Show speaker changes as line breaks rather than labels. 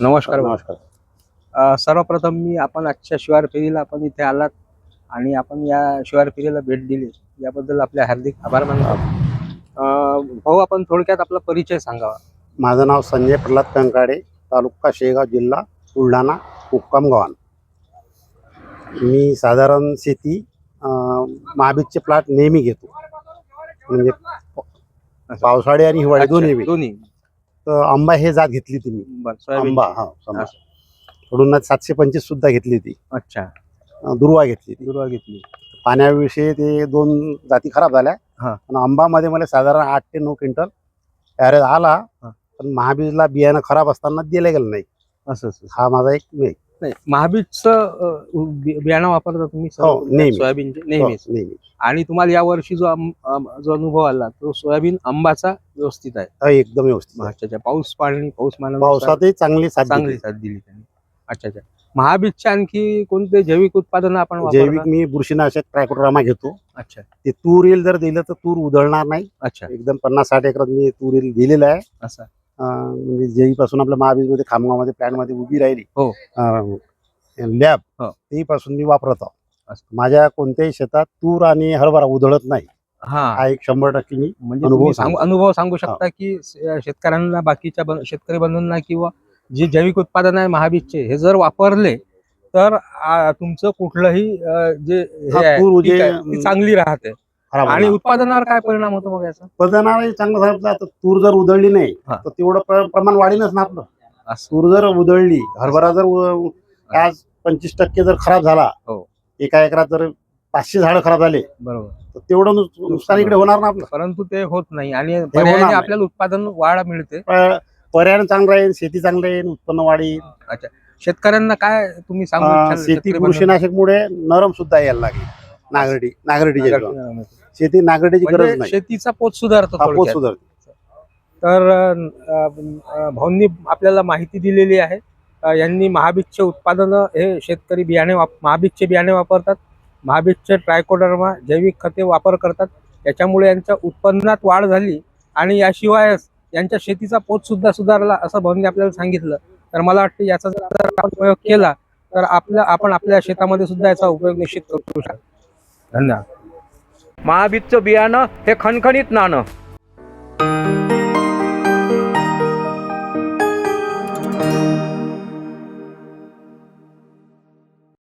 नमस्कार.
नमस्कार
अ, सर्वप्रथम मी आपण आजच्या शिवार फेरीला आपण इथे आलात आणि आपण या शिवार फेरीला भेट दिली. याबद्दल आपले हार्दिक आभार मानतो. अ, भाऊ आपण थोडक्यात आपला परिचय सांगावा.
माझं नाव संजय प्रल्हाद कंकाडे तालुका शेगाव जिल्हा बुलढाणा मुक्काम गव्हाण. मी साधारण शेती अं, महाबीजचे प्लॉट नेहमी घेतो. म्हणजे पावसाळी आणि हिवाळी दोन्ही वेळी.
दोन्ही.
आंबा हे जात घेतली ती मी. आंबा हा कडून सातशे पंचवीस सुद्धा घेतली ती.
अच्छा.
दुर्वा घेतली ती.
दुर्वा घेतली.
पाण्याविषयी ते दोन जाती खराब झाल्या.
हा.
पण आंबामध्ये मला साधारण आठ ते नऊ क्विंटल ॲव्हरेज आला. पण महाबीजला बियाणं खराब असताना दिलं गेलं नाही.
असं
हा माझा एक मे-
नाही महाबीजचं बियाणं वापरता तुम्ही
हो, नेहमी.
सोयाबीनचे
हो,
नेहमीच.
नेहमी
आणि तुम्हाला या वर्षी जो आम- आम- जो अनुभव आला तो सोयाबीन आंबाचा व्यवस्थित आहे.
हा, एकदम व्यवस्थित आहे.
अच्छा अच्छा पाऊस पाणी पाऊस मानव
पावसातही चांगली साथ
चांगली
देते.
साथ दिली त्यांनी. अच्छा अच्छा. महाबीजचे आणखी कोणते जैविक उत्पादन आपण
जैविक
वापरता?
मी बुरशीनाशक ट्रायकोड्रामा घेतो.
अच्छा.
ते तूर येईल जर दिलं तर तूर उधळणार नाही.
अच्छा.
एकदम पन्नास साठ एकरात मी तूर येईल दिलेलं आहे.
असं.
म्हणजे जेईपासून आपल्या महाबीजमध्ये खामगावमध्ये प्लॅनमध्ये उभी राहिली
हो.
लॅब
हो.
तेपासून मी वापरत आहो
असं.
माझ्या कोणत्याही शेतात तूर आणि हरभरा उधळत नाही
हा
हा एक शंभर टक्के मी
म्हणजे
अनुभव
तुम्ही सांगू. अनुभव सांगू शकता की श- शेतकऱ्यांना बाकीच्या बं- शेतकरी बंधूंना किंवा जे जैविक उत्पादन आहे महाबीजचे हे जर वापरले तर आ, तुमचं कुठलंही अ, जे हे
हा,
आहे,
तूर
पीक
जे-
आहे, ती चांगली राहते
खराब
आणि
होणार.
उत्पादनावर काय परिणाम होतो मग याचा
उत्पादनालाही चांगलं सांगितलं आता तूर जर उधळली नाही
हा.
तर तेवढं प्र- प्रमाण वाढीनच ना आपलं
असं
तूर जर उधळली हरभरा जर उ- आज पंचवीस टक्के जर खराब झाला
हो.
एका एकरात जर पाचशे झाडं खराब झाले
बरोबर
तर तेवढं नुस- नुकसान इकडे होणार ना आपलं
परंतु ते होत नाही आणि
होणार
पर्यायाने
नाही.
आपल्याला उत्पादन वाढ मिळते
प- पर्यावरण चांगलं राहील शेती चांगली राहील उत्पन्न वाढील
शेतकऱ्यांना काय तुम्ही सांगू इच्छाल
शेती
शेतकरी?
बुरशीनाशकमुळे नरम सुद्धा यायला लागली नागरडी जीवावर. शेती नागरडीची गरज नाही.
शेतीचा पोत सुधारतो
हा पोत
थोडक्यात.
सुधारते.
तर अ, भाऊंनी आपल्याला माहिती दिलेली आहे. अ, यांनी महाबीजचे उत्पादनं हे शेतकरी बियाणे वाप महाबीजचे बियाणे वापरतात. महाबीजचे ट्रायकोडर्मा जैविक खते वापर करतात. त्याच्यामुळे यांच्या उत्पन्नात वाढ झाली आणि याशिवाय यांच्या शेतीचा पोत सुद्धा सुधारला असं भाऊंनी आपल्याला सांगितलं. तर मला वाटतं याचा जर आपण उपयोग केला तर आपल्या आपण आपल्या शेतामध्ये सुद्धा याचा उपयोग निश्चित करू शकतो. धन्यवाद.
महाबीजचं बियाणं हे खणखणीत नाणं.